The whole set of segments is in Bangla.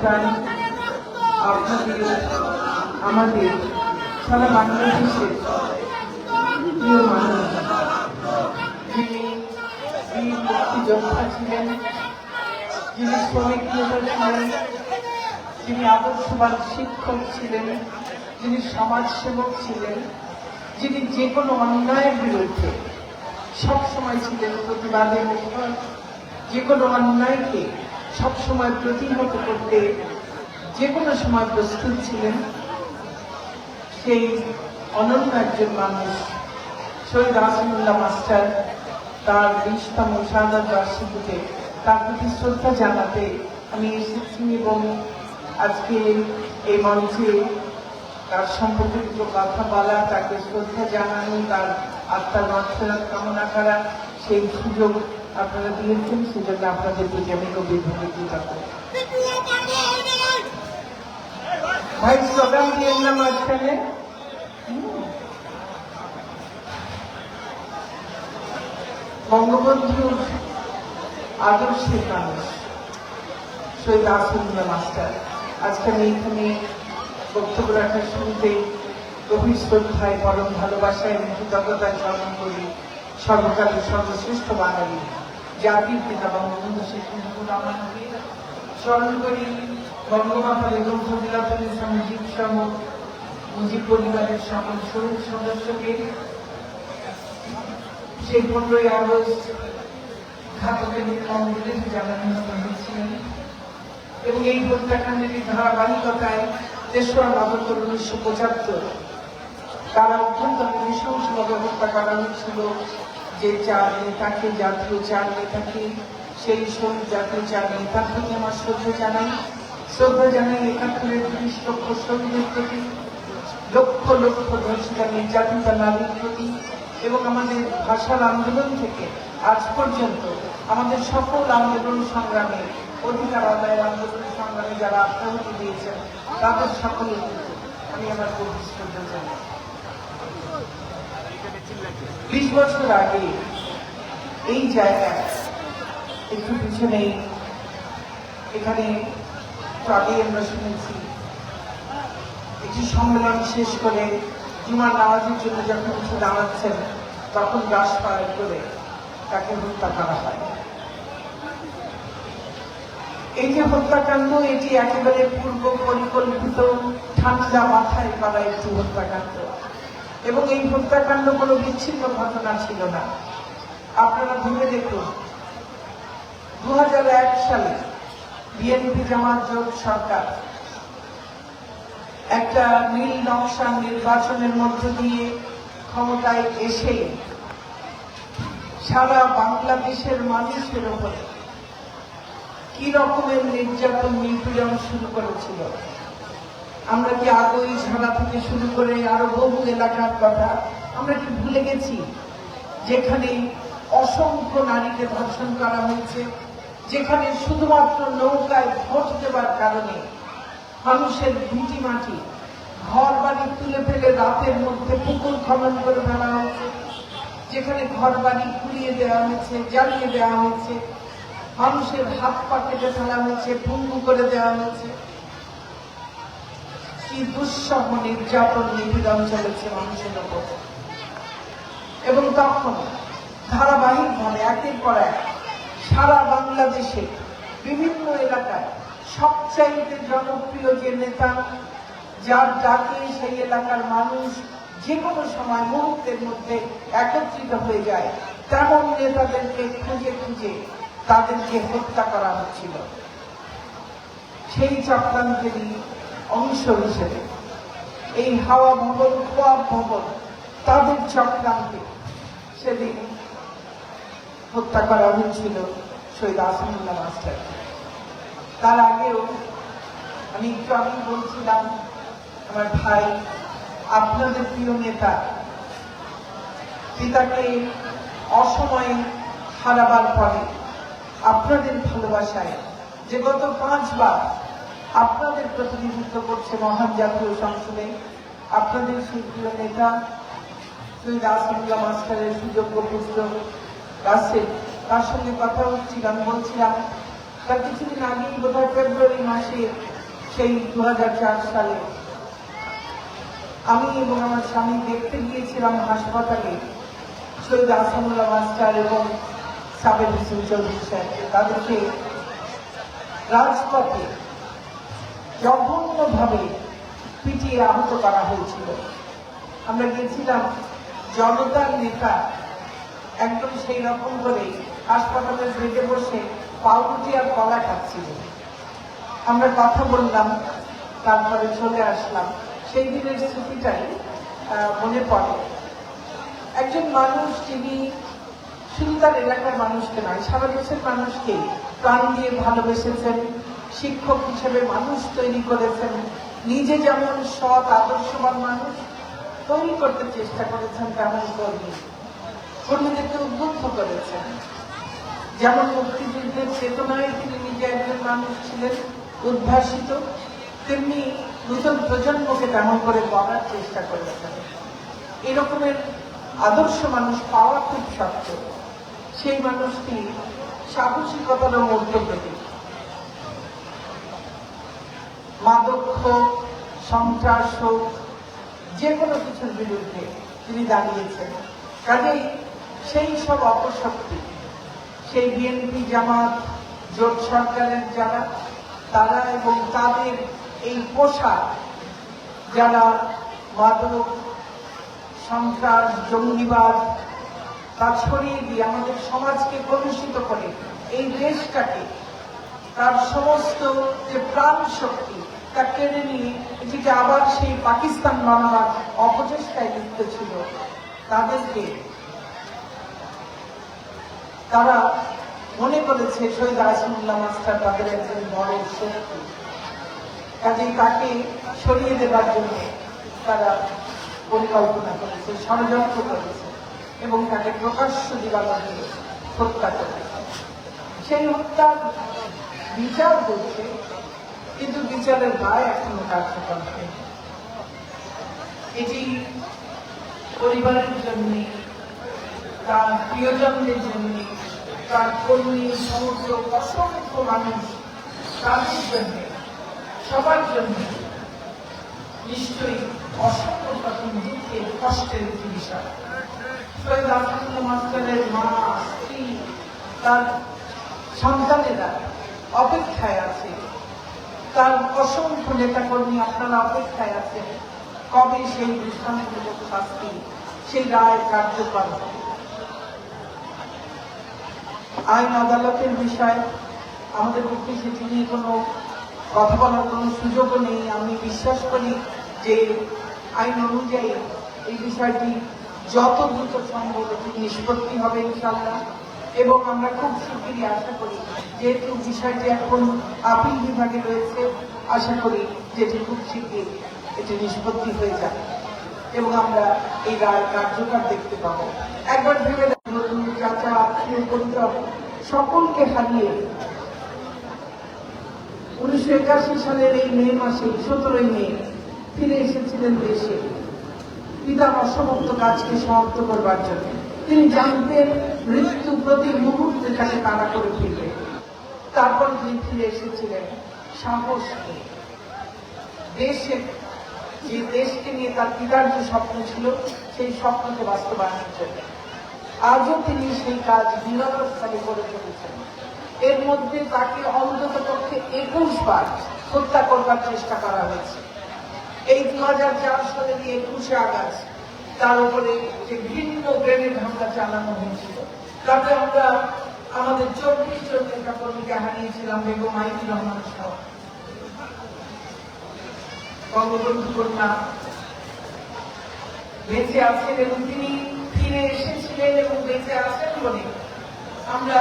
সন্তান আপনাদের আমাদের সারা বাংলাদেশের প্রিয় মানুষ। যিনি বীর মুক্তিযোদ্ধা ছিলেন, যিনি শ্রমিক নেতা ছিলেন, যিনি আদর্শবান শিক্ষক ছিলেন, যিনি সমাজসেবক ছিলেন, যিনি যে কোনো অন্যায়ের বিরুদ্ধে সবসময় ছিলেন প্রতিবাদের মুখর যে কোনো অন্যায়কে সবসময় প্রতিহত করতে যে কোনো সময় প্রস্তুত ছিলেন, সেই অনন্য একজন মানুষ, শহীদ আসিমুল্লাহ মাস্টার, তার বিশতম শাহাদ বার্ষিকীতে তার প্রতি শ্রদ্ধা জানাতে আমি এসেছি এবং আজকে এই মঞ্চে তার সম্পর্কে দুটো কথা বলা, তাকে শ্রদ্ধা জানানো, তার আত্মার মর্যাদা কামনা করা, সেই সুযোগ আপনারা দিয়েছেন সেজন্য আপনাদের প্রতি আমি গভীরভাবে কৃতজ্ঞ ভাই স্লোগান দিয়ে না মাঝখানে বঙ্গবন্ধুর আদর্শের মানুষ, শহীদ আসিমুল্লাহ মাস্টার। আজকে আমি এখানে বক্তব্য রাখার শুরুতে গভীর শ্রদ্ধায়, পরম ভালোবাসায় এবং কৃতজ্ঞতায় স্মরণ করি, সর্বকালের সর্বশ্রেষ্ঠ বাঙালি। জাতির পিতা বঙ্গবন্ধু শেখ মুজিবুর রহমানকে স্মরণ করি। বঙ্গমাতা বেগম ফজিলাতুল ইসলাম মুজিব সহ মুজিব পরিবারের সকল শহীদ সদস্যকে সেই পনেরোই আগস্ট ঘাতকের কংগ্রেস জানানো হয়েছিলেন এবং এই হত্যাকাণ্ডের ধারাবাহিকতায় তেসরা নভেম্বর উনিশশো পঁচাত্তর তারা অত্যন্ত নৃশংসভাবে হত্যা করা হয়েছিল। যে চার নেতাকে জাতীয় চার নেতাকে সেই শহীদ জাতীয় চার প্রতি আমার শ্রদ্ধা জানাই শ্রদ্ধা জানাই একাত্তরের ত্রিশ লক্ষ শহীদের প্রতি, লক্ষ লক্ষ ধর্ষিতা নির্যাতিতা নারীর প্রতি এবং আমাদের ভাষার আন্দোলন থেকে আজ পর্যন্ত আমাদের সকল আন্দোলন সংগ্রামে, অধিকার আদায়ের আন্দোলন সংগ্রামে যারা আত্মাহুতি দিয়েছেন তাদের সকলের আমি আমার গভীর শ্রদ্ধা জানাই। বিশ বছর আগে এই জায়গায় একটু পিছনেই এখানে আগেই আমরা শুনেছি। একটি সম্মেলন শেষ করে জুমার নামাজের জন্য যখন উঠে দাঁড়াচ্ছেন, তখন গাছ পার করে তাকে হত্যা করা হয়। এই যে হত্যাকাণ্ড, এটি একেবারে পূর্ব পরিকল্পিত ঠান্ডা মাথায় করা একটি হত্যাকাণ্ড। এবং এই হত্যাকাণ্ড কোনো বিচ্ছিন্ন ঘটনা ছিল না। আপনারা ভেবে দেখুন দু সালে বিএনপি জামাত জোট সরকার একটা নীল নকশা নির্বাচনের মধ্য দিয়ে ক্ষমতায় এসে সারা বাংলাদেশের মানুষের উপরে কি রকমের নির্যাতন নিপীড়ন শুরু করেছিল? আমরা কি আগই ঝাড়া থেকে শুরু করে আরও বহু এলাকার কথা, আমরা কি ভুলে গেছি যেখানে অসংখ্য নারীকে ধর্ষণ করা হয়েছে, যেখানে শুধুমাত্র নৌকায় ভোট দেওয়ার কারণে মানুষের ভিটি মাটি ঘর বাড়ি তুলে ফেলে রাতের মধ্যে পুকুর খনন করে ফেলা হয়েছে, যেখানে ঘর বাড়ি পুড়িয়ে দেওয়া হয়েছে, জ্বালিয়ে দেওয়া হয়েছে, মানুষের হাত পা কেটে ফেলা হয়েছে, ভঙ্গু করে দেওয়া হয়েছে। কি দুঃসহ নির্যাতন নিপীড়ন চলেছে মানুষের উপর। এবং তখন ধারাবাহিক ভাবে একের পর এক সারা বাংলাদেশে বিভিন্ন এলাকায় সবচাইতে জনপ্রিয় যে নেতা, যার ডাকে সেই এলাকার মানুষ যে কোনো সময় মুহূর্তের মধ্যে একত্রিত হয়ে যায়, তেমন নেতাদেরকে খুঁজে খুঁজে তাদেরকে হত্যা করা হচ্ছিল। সেই চক্রান্তেরই অংশ হিসেবে। এই হাওয়া ভবন খোয়া ভবন তাদের চক্রান্তে সেদিন হত্যা করা হয়েছিল শহীদ আসানুল্লাহ মাস্টার। তার আগেও আমি একটু আমি বলছিলাম, আমার ভাই, আপনাদের প্রিয় নেতা, পিতাকে অসময়ে হারাবার পরে আপনাদের ভালোবাসায় যে গত পাঁচবার আপনাদের প্রতিনিধিত্ব করছে মহান জাতীয় সংসদে। আপনাদের সেই প্রিয় নেতা শহীদ আসাদুল্লাহ মাস্টারের সুযোগ্য পুত্র রাসেল, তার সঙ্গে কথা হচ্ছিল, আমি বলছিলাম তার কিছুদিন আগেই বোধহয় ফেব্রুয়ারি মাসে সেই দু হাজার চার সালে আমি এবং আমার স্বামী দেখতে গিয়েছিলাম হাসপাতালে সৈয়দ আসানুল্লাহ মাস্টার এবং সাবের হোসেন চৌধুরী সাহেবকে। তাদেরকে রাজপথে জঘন্যভাবে পিটিয়ে আহত করা হয়েছিল। আমরা গেছিলাম জনতার নেতা একদম সেই রকম করে হাসপাতালের বেডে বসে পাউরুটি আর কলা খাচ্ছিল। আমরা কথা বললাম, তারপরে চলে আসলাম। সেই দিনের স্মৃতিটাই মনে পড়ে। একজন মানুষ যিনি শুধু তার এলাকার মানুষকে নয়, সারা দেশের মানুষকে প্রাণ দিয়ে ভালোবেসেছেন শিক্ষক হিসেবে মানুষ তৈরি করেছেন। নিজে যেমন সৎ, আদর্শবান মানুষ তৈরি করতে চেষ্টা করেছেন তেমন কর্মী। কর্মীদেরকে উদ্বুদ্ধ করেছেন। যেমন মুক্তিযুদ্ধের চেতনায় তিনি নিজে একজন মানুষ ছিলেন, উদ্ভাসিত, তেমনি নতুন প্রজন্মকে তেমন করে গড়ার চেষ্টা করেছেন। এরকমের আদর্শ মানুষ পাওয়া খুব শক্ত সেই মানুষটি সাহসিকতার মধ্য প্রতীক মাদক হোক সন্ত্রাস হোক, যে কোনো কিছুর বিরুদ্ধে তিনি দাঁড়িয়েছেন। কাজেই সেই সব অপশক্তি, সেই বিএনপি জামাত, জোট সরকারের যারা, তারা এবং তাদের এই পোশাক, যারা মাদক, সন্ত্রাস, জঙ্গিবাদ, তা ছড়িয়ে দিয়ে আমাদের সমাজকে কলুষিত করে এই দেশটাকে, তার সমস্ত যে প্রাণ শক্তি তা কেড়ে নিয়ে এটিকে আবার সেই পাকিস্তান বানাবার অপচেষ্টায় লিপ্ত ছিল। তাদেরকে তারা মনে করেছে শহীদ আসিমুল্লাহ মাস্টার তাদের একজন বড় শক্তি কাজেই তাকে সরিয়ে দেবার জন্য তারা পরিকল্পনা করেছে, ষড়যন্ত্র করেছে এবং তাকে প্রকাশ্য দিবালকে হত্যা করেছে। সেই হত্যার বিচার করছে বিচারের দায় এখনও কার্যকর হয়নি এটি পরিবারের জন্য, তার প্রিয়জনদের জন্য, তার কর্মী সমস্ত অসংখ্য মানুষ, তাদের জন্য, সবার জন্য নিশ্চয়ই অসংখ্য রকম দুঃখের কষ্টের একটি বিষয়। সৈয়দ মাস্টারের মা, স্ত্রী, তার সন্তানেরা অপেক্ষায় আছে। তার অসংখ্য নেতাকর্মী আপনারা অপেক্ষায় আছেন। কবে সেই দৃষ্টান্তমূলক শাস্তি, সেই রায় কার্যকর আইন আদালতের বিষয়ে আমাদের পক্ষে সেটি নিয়ে কোনো কথা বলার কোনো সুযোগও নেই। আমি বিশ্বাস করি যে আইন অনুযায়ী এই বিষয়টি যত দ্রুত সম্ভব এটি নিষ্পত্তি হবে ইনশাল্লাহ এবং আমরা খুব শিগগিরই আশা করি যেহেতু বিষয়টি এখন আপিল বিভাগে রয়েছে, আশা করি যে এটি খুব শিগগির এটি নিষ্পত্তি হয়ে যাবে এবং আমরা এই রায় কার্যকর দেখতে পাবো। একবার ভেবে দেখুন চাচা আত্মীয় পরিচয় সকলকে হারিয়ে উনিশশো একাশি সালের এই মে মাসে, সতেরোই মে, ফিরে এসেছিলেন দেশে। পিতার অসমাপ্ত কাজকে সমাপ্ত করবার জন্য। তিনি জানতেন মৃত্যু প্রতি মুহূর্তে তাকে তাড়া করে ফিরবে। তারপর তিনি ফিরে এসেছিলেন সাহস। নিয়ে। দেশে, যে দেশকে নিয়ে তার পিতার যে স্বপ্ন ছিল, সেই স্বপ্নকে বাস্তবায়নের জন্য। আজও তিনি সেই কাজ নিরবস্থানে করে চলেছেন। এর মধ্যে তাকে অন্তত পক্ষে একুশ বার হত্যা করবার চেষ্টা করা হয়েছে। এই দু হাজার চার সালের একুশে আগস্ট তার উপরে যে ভিন্ন গ্রেনেড হামলা চালানো হয়েছিল। তাতে আমরা আমাদের চব্বিশ জন নেতা কর্মীকে হারিয়েছিলাম বেগম আইবি রহমান সহ। বঙ্গবন্ধু কন্যা বেঁচে আছেন এবং তিনি ফিরে এসেছিলেন এবং বেঁচে আছেন বলে আমরা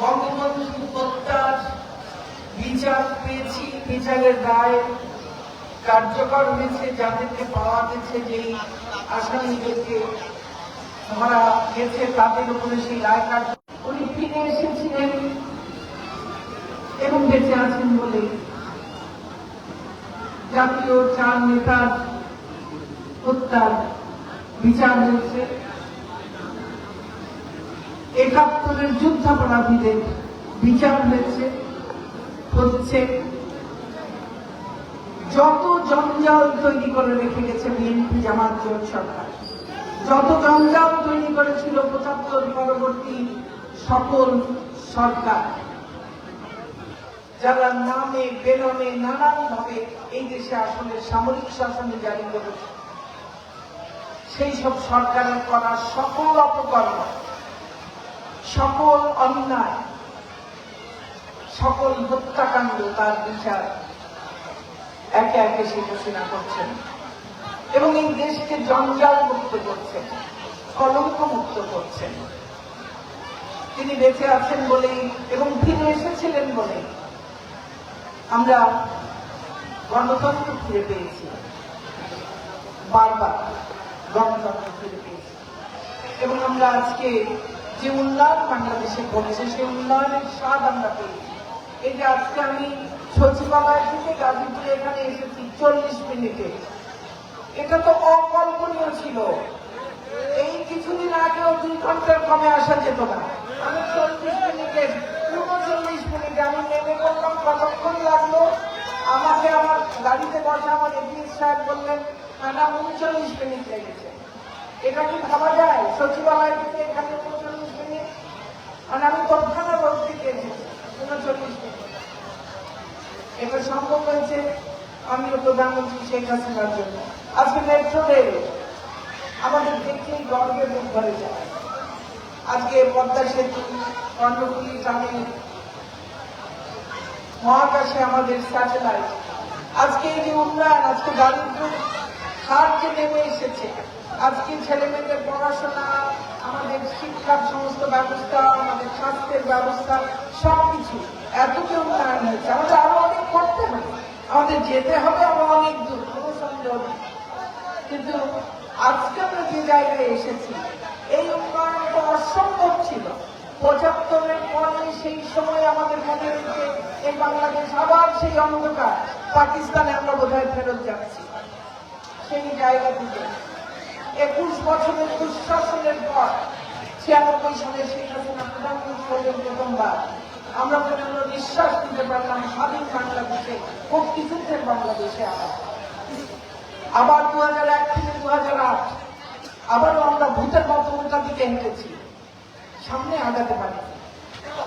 বঙ্গবন্ধু হত্যার বিচার পেয়েছি, বিচারের রায় কার্যকর হয়েছে যাদেরকে পাওয়া গেছে যেই আসামিদেরকে ধরা গেছে, তাদের উপরে সেই রায় কার্য উনি ফিরে এসেছিলেন এবং বেঁচে আছেন বলে জাতীয় চার নেতার হত্যার বিচার হয়েছে। একাত্তরের যুদ্ধাপরাধীদের বিচার হয়েছে, হচ্ছে যত জঞ্জাল তৈরি করে রেখে গেছে বিএনপি, জামাত, জোট সরকার, যত জঞ্জাল তৈরি করেছিল পঁচাত্তর পরবর্তী সকল সরকার, যারা নামে, বেনামে নানান ভাবে এই দেশে আসলে সামরিক শাসনে জারি করেছে, সেই সব সরকারের করা সকল অপকর্ম, সকল অন্যায়, সকল হত্যাকাণ্ড তার বিচার একে একে সে ঘোষণা করছেন। এবং এই দেশকে জঞ্জাল মুক্ত করছেন, কলঙ্ক মুক্ত করছেন। তিনি বেঁচে আছেন বলেই এবং ফিরে এসেছিলেন বলেই আমরা গণতন্ত্র ফিরে পেয়েছি। বারবার গণতন্ত্র ফিরে পেয়েছি। এবং আমরা আজকে যে উন্নয়ন বাংলাদেশে করছে সেই উন্নয়নের স্বাদ আমরা পেয়েছি। যে আজকে আমি সচিবালয় থেকে গাজীপুরে এখানে এসেছি চল্লিশ মিনিটে। এটা তো অকল্পনীয় ছিল। এই কিছুদিন আগেও দুই ঘণ্টার কমে আসা যেত না। আমি চল্লিশ মিনিটে উনচল্লিশ মিনিটে আমি নেমে করলাম কতক্ষণ লাগল? আমাকে আমার গাড়িতে বসে আমার এপিএস সাহেব বললেন ম্যাডাম উনচল্লিশ মিনিট লেগেছে। এটা কি ভাবা যায়? সচিবালয় থেকে এখানে উনচল্লিশ মিনিট? মানে আমি তৎক্ষণা রোড থেকে এসেছি? উনচল্লিশ মিনিট। এটা সম্ভব হয়েছে মাননীয় প্রধানমন্ত্রী শেখ হাসিনার জন্য। আজকে মেট্রো রেল আমাদের দেখলেই গর্বে মুখ ভরে যায়। আজকে পদ্মা সেতু কর্ণফুলি গ্রামে মহাকাশে আমাদের স্যাটেলাইট আজকে এই যে উন্নয়ন, আজকে দারিদ্র হার যে নেমে এসেছে, আজকে ছেলে মেয়েদের পড়াশোনা আমাদের শিক্ষার সমস্ত ব্যবস্থা, আমাদের স্বাস্থ্যের ব্যবস্থা, সবকিছু এত যে উন্নয়ন হয়েছে। আমাদের আরও অনেক করতে হবে। আমাদের যেতে হবে আরও অনেক দূর। কোনো সন্দেহ কিন্তু আজকে আমরা যে জায়গায় এসেছি, এই উন্নয়ন তো অসম্ভব ছিল। পঁচাত্তরের পরে সেই সময় আমাদের মনে হয়েছে, এই বাংলাদেশ আবার সেই অন্ধকার। পাকিস্তানে আমরা বোধহয় ফেরত যাচ্ছি। সেই জায়গা থেকে একুশ বছরের দুঃশাসনের পর ছিয়ানব্বই সালে শেখ হাসিনা প্রধানমন্ত্রী হলেন প্রথমবার। আমরা পর্যন্ত নিঃশ্বাস দিতে পারলাম স্বাধীন বাংলাদেশে মুক্তিযুদ্ধের বাংলাদেশে আবার। আবার দু হাজার এক থেকে দু হাজার আট, আবারও আমরা ভূতের মতো উল্টা দিকে হেঁটেছি। সামনে আগাতে পারি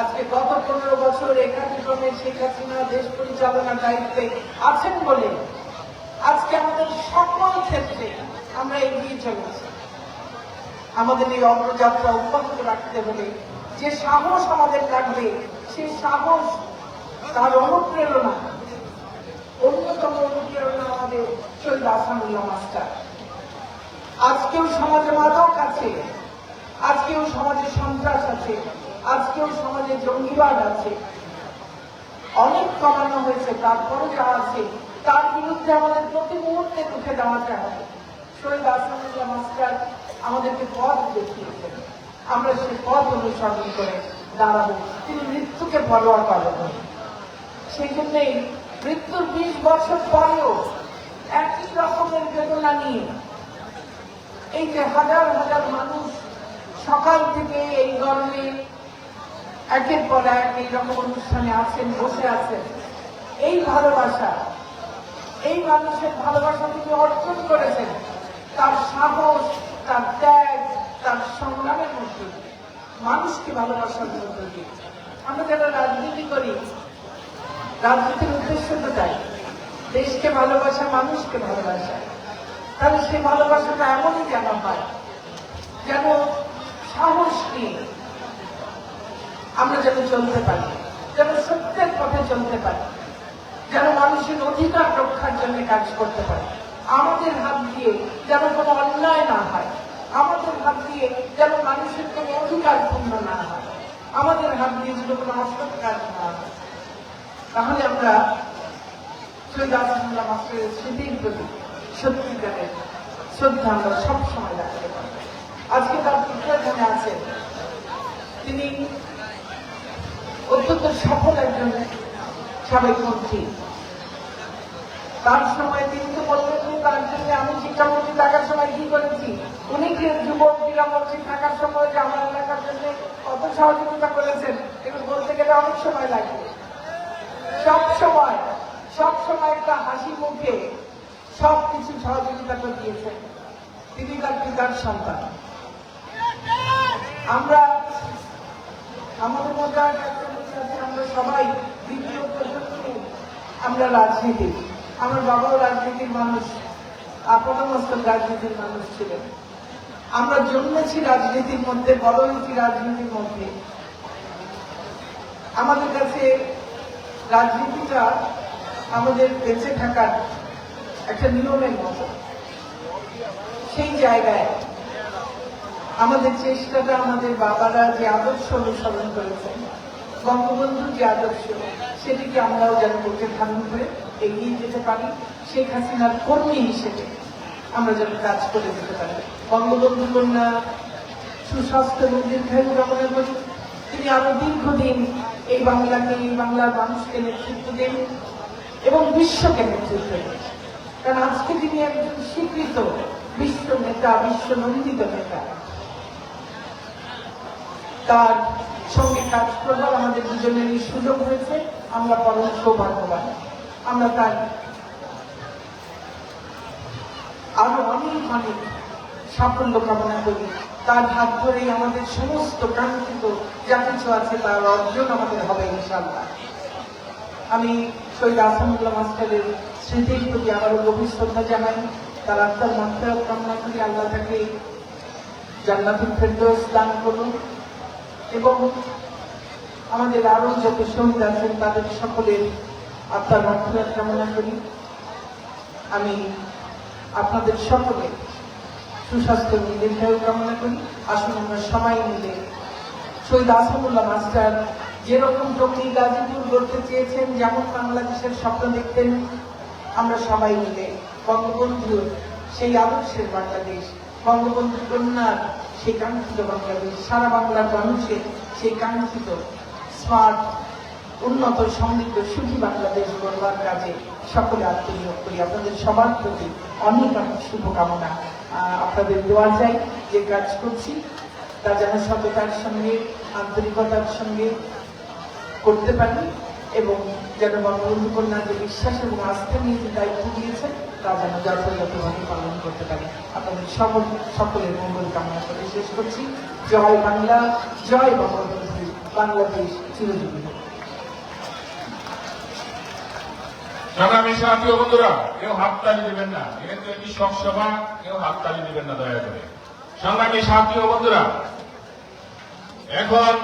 আজকে গত পনেরো বছর একাধিক্রমে শেখ হাসিনা দেশ পরিচালনার দায়িত্বে আছেন বলে আজকে আমাদের সকল ক্ষেত্রে আমরা এগিয়ে চলেছি। আমাদের এই অগ্রযাত্রা অব্যাহত রাখতে হলে যে সাহস আমাদের লাগবে, সেই সাহস তার অনুপ্রেরণা, অন্যতম অনুপ্রেরণা আমাদের শহীদ আসানুল্লাহ মাস্টার আজকেও সমাজে মাদক আছে, আজকেও সমাজে সন্ত্রাস আছে, আজকেও সমাজে জঙ্গিবাদ আছে। অনেক কমানো হয়েছে তারপরে যা আছে, তার বিরুদ্ধে আমাদের প্রতি মুহূর্তে উঠে দাঁড়াতে হবে। শহীদ আসানুল্লাহ মাস্টার আমাদেরকে পথ দেখিয়েছেন, আমরা সে পথ অনুসরণ করে দাঁড়াবো। তিনি মৃত্যুকে পরোয়া করেন সেই জন্যই মৃত্যুর বিশ বছর পরেও একই রকমের বেদনা নিয়ে এই যে হাজার হাজার মানুষ সকাল থেকে এই গরমে একের পর এক এইরকম অনুষ্ঠানে আছেন, বসে আছেন। এই ভালোবাসা, এই মানুষের ভালোবাসা তিনি অর্জন করেছেন। তার সাহস, তার ত্যাগ, তার সংগ্রামের মধ্যে মানুষকে ভালোবাসার মধ্যে দিয়ে। আমরা যারা রাজনীতি করি, রাজনীতির উদ্দেশ্য তো তাই। দেশকে ভালোবাসা, মানুষকে ভালোবাসা। তাহলে সেই ভালোবাসাটা এমনই যেন হয়? যেন সাহস নিয়ে আমরা যেন চলতে পারি, যেন সত্যের পথে চলতে পারি, যেন মানুষের অধিকার রক্ষার জন্য কাজ করতে পারি। আমাদের হাত দিয়ে যেন কোনো অন্যায় না হয়। আমাদের হাত দিয়ে যেন মানুষের কোনো অধিকার পূর্ণ না হয়। আমাদের হাত দিয়ে যেন কোনো অসৎ কাজ না হয়। তাহলে আমরা শহীদ আসাদুল্লাহ মাস্টারের স্মৃতির প্রতি সত্যিকারের শ্রদ্ধা আমরা সবসময় রাখতে পারি আজকে তার পুত্র এখানে আছেন তিনি অত্যন্ত সফল একজন সাবেক মন্ত্রী। তার সময় তিনি তো বললেন যে তার জন্য আমি শিক্ষামন্ত্রী থাকার সময় কি করেছি? উনি কি যুবক ক্রীড়ামন্ত্রী থাকার সময় যে আমার এলাকার জন্য কত সহযোগিতা করেছেন, এগুলো বলতে গেলে অনেক সময় লাগে। সব সময় সব সময় একটা হাসি মুখে সব কিছু সহযোগিতা করে দিয়েছেন। তিনি তার পিতার সন্তান। আমরা, আমাদের মধ্যে আমরা সবাই দ্বিতীয় প্রজন্মে আমরা রাজনীতি আমার বাবাও রাজনীতির মানুষ আপাতমস্ত রাজনীতির মানুষ ছিলেন। আমরা জন্মেছি রাজনীতির মধ্যে বড় হয়েছি রাজনীতির মধ্যে। আমাদের কাছে রাজনীতিটা আমাদের বেঁচে থাকার একটা নিয়মের মতো। সেই জায়গায় আমাদের চেষ্টাটা আমাদের বাবারা যে আদর্শ অনুসরণ করেছেন বঙ্গবন্ধুর যে আদর্শ, সেটিকে আমরাও যেন করতে ধারণ করে এগিয়ে যেতে পারি, শেখ হাসিনার কর্মী হিসেবে আমরা যেন কাজ করে যেতে পারি। বঙ্গবন্ধু কন্যা সুস্বাস্থ্য এবং দীর্ঘায়ু কামনা করি। তিনি আরও দীর্ঘদিন এই বাংলাকে, এই বাংলার মানুষকে নেতৃত্ব দেন এবং বিশ্বকে নেতৃত্ব দেন। কারণ আজকে তিনি একজন স্বীকৃত বিশ্ব নেতা বিশ্ব নন্দিত নেতা। তার সঙ্গে কাজ করবার আমাদের দুজনেরই সুযোগ হয়েছে। আমরা পরম সৌভাগ্যবান। আমরা তার আরও অনেক অনেক সাফল্য কামনা করি। তার হাত ধরেই আমাদের সমস্ত কাঙ্ক্ষিত যা কিছু আছে তার অর্জন আমাদের হবে ইনশাল্লাহ আমি শহীদ আসামুল্লাহ মাস্টারের স্মৃতির প্রতি আবারও গভীর শ্রদ্ধা জানাই। তার আত্মার মাত্রা কামনা করি। আল্লাহ তাকে জান্নাতুল ফেরদৌস দান করুন। এবং আমাদের আরও যত শহীদ আছেন, তাদের সকলের আত্মার মাত্রা কামনা করি। আমি আপনাদের সকলে সুস্বাস্থ্য এবং দীর্ঘায়ু কামনা করি। আসুন আমরা সবাই মিলে শহীদ আসামুল্লাহ মাস্টার যেরকম টঙ্গী গাজীপুর গড়তে চেয়েছেন, যেমন বাংলাদেশের স্বপ্ন দেখতেন, আমরা সবাই মিলে বঙ্গবন্ধুর সেই আদর্শের বাংলাদেশ বঙ্গবন্ধু কন্যার সেই কাঙ্ক্ষিত বাংলাদেশ, সারা বাংলার মানুষের সেই কাঙ্ক্ষিত স্মার্ট, উন্নত, সমৃদ্ধ, সুখী বাংলাদেশ গড়বার কাজে সকলে আত্মনিয়োগ করি। আপনাদের সবার প্রতি অনেক অনেক শুভকামনা। আপনাদের দোয়া চাই যে কাজ করছি, তা যেন সততার সঙ্গে, আন্তরিকতার সঙ্গে করতে পারি এবং যেন বঙ্গবন্ধু কন্যা যে বিশ্বাস এবং আস্থা নিয়ে যে দায়িত্ব দিয়েছেন তা যেন যথাযথভাবে পালন করতে পারি। আপনাদের সকল সকলের মঙ্গল কামনা করে শেষ করছি। জয় বাংলা, জয় বঙ্গবন্ধু, বাংলাদেশ চিরজীবী। সংগ্রামী সাথী বন্ধুরা, কেউ হাততালি দিবেন না। যেহেতু এটি শোক সভা, কেউ হাততালি দিবেন না, দয়া করে। সংগ্রামী সাথী বন্ধুরা, এখন